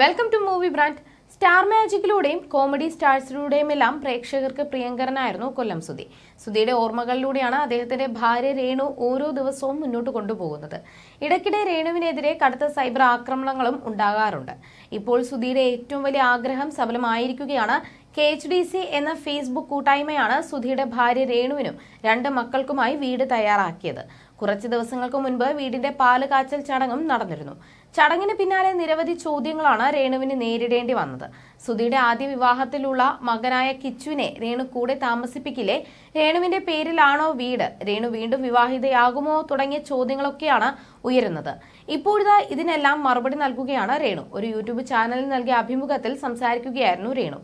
Welcome to movie brand star മാജിക്കിലൂടെയും comedy സ്റ്റാർസിലൂടെയും എല്ലാം പ്രേക്ഷകർക്ക് പ്രിയങ്കരനായിരുന്നു കൊല്ലം സുധി. സുധിയുടെ ഓർമ്മകളിലൂടെയാണ് അദ്ദേഹത്തിന്റെ ഭാര്യ രേണു ഓരോ ദിവസവും മുന്നോട്ട് കൊണ്ടുപോകുന്നത്. ഇടയ്ക്കിടെ രേണുവിനെതിരെ കടുത്ത സൈബർ ആക്രമണങ്ങളും ഉണ്ടാകാറുണ്ട്. ഇപ്പോൾ സുധിയുടെ ഏറ്റവും വലിയ ആഗ്രഹം സഫലമായിരിക്കുകയാണ് കെ എച്ച് ഡി സി എന്ന ഫേസ്ബുക്ക് കൂട്ടായ്മയാണ് സുധിയുടെ ഭാര്യ രേണുവിനും രണ്ട് മക്കൾക്കുമായി വീട് തയ്യാറാക്കിയത്. കുറച്ച് ദിവസങ്ങൾക്ക് മുൻപ് വീടിന്റെ പാൽ കാച്ചൽ ചടങ്ങും നടന്നിരുന്നു. ചടങ്ങിന് പിന്നാലെ നിരവധി ചോദ്യങ്ങളാണ് രേണുവിന് നേരിടേണ്ടി വന്നത്. സുധിയുടെ ആദ്യ വിവാഹത്തിലുള്ള മകനായ കിച്ചുവിനെ രേണു കൂടെ താമസിപ്പിക്കില്ലേ? രേണുവിന്റെ പേരിലാണോ വീട്? രേണു വീണ്ടും വിവാഹിതയാകുമോ തുടങ്ങിയ ചോദ്യങ്ങളൊക്കെയാണ് ഉയരുന്നത്. ഇപ്പോഴിതാ ഇതിനെല്ലാം മറുപടി നൽകുകയാണ് രേണു. ഒരു യൂട്യൂബ് ചാനലിൽ നൽകിയ അഭിമുഖത്തിൽ സംസാരിക്കുകയായിരുന്നു രേണു.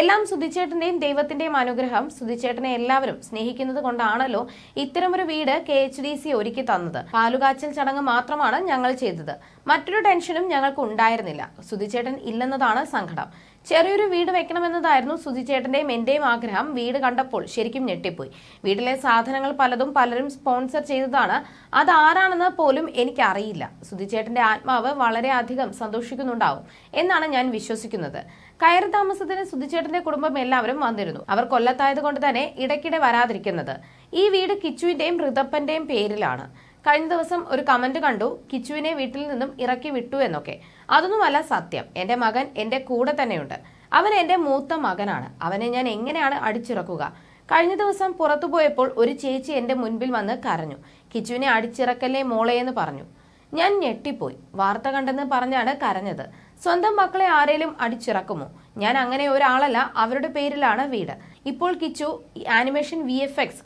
എല്ലാം സുധിച്ചേട്ടന്റെയും ദൈവത്തിന്റെയും അനുഗ്രഹം. സുധിച്ചേട്ടനെ എല്ലാവരും സ്നേഹിക്കുന്നത് കൊണ്ടാണല്ലോ ഇത്തരമൊരു വീട് കെ എച്ച് ഡി സി ഒരുക്കി തന്നത്. പാലുകാച്ചൽ ചടങ്ങ് മാത്രമാണ് ഞങ്ങൾ ചെയ്തത്. മറ്റൊരു ടെൻഷനും ഞങ്ങൾക്ക് ഉണ്ടായിരുന്നില്ല. സുധിച്ചേട്ടൻ ഇല്ലെന്നതാണ് സങ്കടം. ചെറിയൊരു വീട് വെക്കണമെന്നതായിരുന്നു സുധിച്ചേട്ടന്റെയും എന്റെയും ആഗ്രഹം. വീട് കണ്ടപ്പോൾ ശരിക്കും ഞെട്ടിപ്പോയി. വീട്ടിലെ സാധനങ്ങൾ പലതും പലരും സ്പോൺസർ ചെയ്തതാണ്. അത് ആരാണെന്ന് പോലും എനിക്കറിയില്ല. സുധിച്ചേട്ടന്റെ ആത്മാവ് വളരെയധികം സന്തോഷിക്കുന്നുണ്ടാവും എന്നാണ് ഞാൻ വിശ്വസിക്കുന്നത്. കയറി താമസത്തിന് സുധിച്ചേട്ടന്റെ കുടുംബം എല്ലാവരും വന്നിരുന്നു. അവർ കൊല്ലത്തായത് കൊണ്ട് തന്നെ ഇടയ്ക്കിടെ വരാതിരിക്കുന്നത്. ഈ വീട് കിച്ചുവിന്റെയും ഋതപ്പന്റെയും പേരിലാണ്. കഴിഞ്ഞ ദിവസം ഒരു കമന്റ് കണ്ടു കിച്ചുവിനെ വീട്ടിൽ നിന്നും ഇറക്കി വിട്ടു എന്നൊക്കെ. അതൊന്നുമല്ല സത്യം. എന്റെ മകൻ എന്റെ കൂടെ തന്നെയുണ്ട്. അവൻ എന്റെ മൂത്ത മകനാണ്. അവനെ ഞാൻ എങ്ങനെയാണ് അടിച്ചിറക്കുക? കഴിഞ്ഞ ദിവസം പുറത്തു പോയപ്പോൾ ഒരു ചേച്ചി എന്റെ മുൻപിൽ വന്ന് കരഞ്ഞു. കിച്ചുവിനെ അടിച്ചിറക്കല്ലേ മോളെ എന്ന് പറഞ്ഞു. ഞാൻ ഞെട്ടിപ്പോയി. വാർത്ത കണ്ടെന്ന് പറഞ്ഞാണ് കരഞ്ഞത്. സ്വന്തം മക്കളെ ആരേലും അടിച്ചിറക്കുമോ? ഞാൻ അങ്ങനെ ഒരാളല്ല അവരുടെ പേരിലാണ് വീട്. ഇപ്പോൾ കിച്ചു ആനിമേഷൻ വി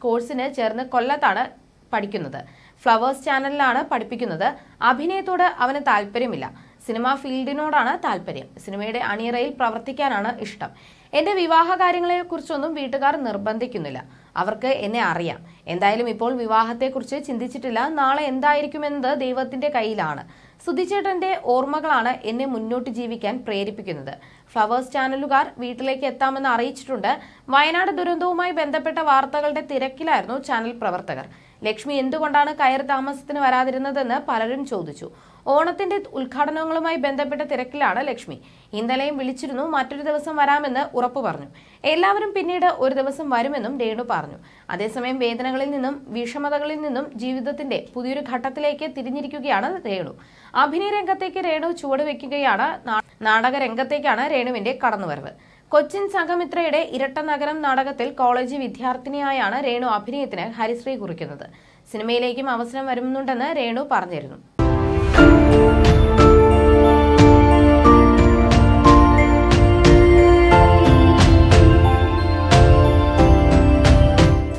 കോഴ്സിന് ചേർന്ന് കൊല്ലത്താണ് പഠിക്കുന്നത്. ഫ്ലവേഴ്സ് ചാനലിലാണ് പഠിപ്പിക്കുന്നത്. അഭിനയത്തോട് അവന് താല്പര്യമില്ല. സിനിമാ ഫീൽഡിനോടാണ് താല്പര്യം. സിനിമയുടെ അണിയറയിൽ പ്രവർത്തിക്കാനാണ് ഇഷ്ടം. എന്റെ വിവാഹ കാര്യങ്ങളെക്കുറിച്ചൊന്നും വീട്ടുകാർ നിർബന്ധിക്കുന്നില്ല. അവർക്ക് എന്നെ അറിയാം. എന്തായാലും ഇപ്പോൾ വിവാഹത്തെക്കുറിച്ച് ചിന്തിച്ചിട്ടില്ല. നാളെ എന്തായിരിക്കുമെന്നത് ദൈവത്തിന്റെ കയ്യിലാണ്. സുധിച്ചേട്ടന്റെ ഓർമ്മകളാണ് എന്നെ മുന്നോട്ട് ജീവിക്കാൻ പ്രേരിപ്പിക്കുന്നത്. ഫ്ലവേഴ്സ് ചാനലുകാർ വീട്ടിലേക്ക് എത്താമെന്ന് അറിയിച്ചിട്ടുണ്ട്. വയനാട് ദുരന്തവുമായി ബന്ധപ്പെട്ട വാർത്തകളുടെ തിരക്കിലായിരുന്നു ചാനൽ പ്രവർത്തകർ. ലക്ഷ്മി എന്തുകൊണ്ടാണ് കയർ താമസത്തിന് വരാതിരുന്നതെന്ന് പലരും ചോദിച്ചു. ഓണത്തിന്റെ ഉദ്ഘാടനങ്ങളുമായി ബന്ധപ്പെട്ട തിരക്കിലാണ് ലക്ഷ്മി. ഇന്നലെയും വിളിച്ചിരുന്നു മറ്റൊരു ദിവസം വരാമെന്ന് ഉറപ്പു പറഞ്ഞു. എല്ലാവരും പിന്നീട് ഒരു ദിവസം വരുമെന്നും രേണു പറഞ്ഞു. അതേസമയം വേദനകളിൽ നിന്നും വിഷമതകളിൽ നിന്നും ജീവിതത്തിന്റെ പുതിയൊരു ഘട്ടത്തിലേക്ക് തിരിഞ്ഞിരിക്കുകയാണ് രേണു. അഭിനയ രംഗത്തേക്ക് രേണു ചുവടുവെക്കുകയാണ് നാടക രംഗത്തേക്കാണ് രേണുവിന്റെ കടന്നുവരവ്. കൊച്ചിൻ സംഘമിത്രയുടെ ഇരട്ട നഗരം നാടകത്തിൽ കോളേജ് വിദ്യാർത്ഥിനിയായാണ് രേണു അഭിനയത്തിന് ഹരിശ്രീ കുറിക്കുന്നത്. സിനിമയിലേക്കും അവസരം വരുന്നുണ്ടെന്ന് രേണു പറഞ്ഞിരുന്നു.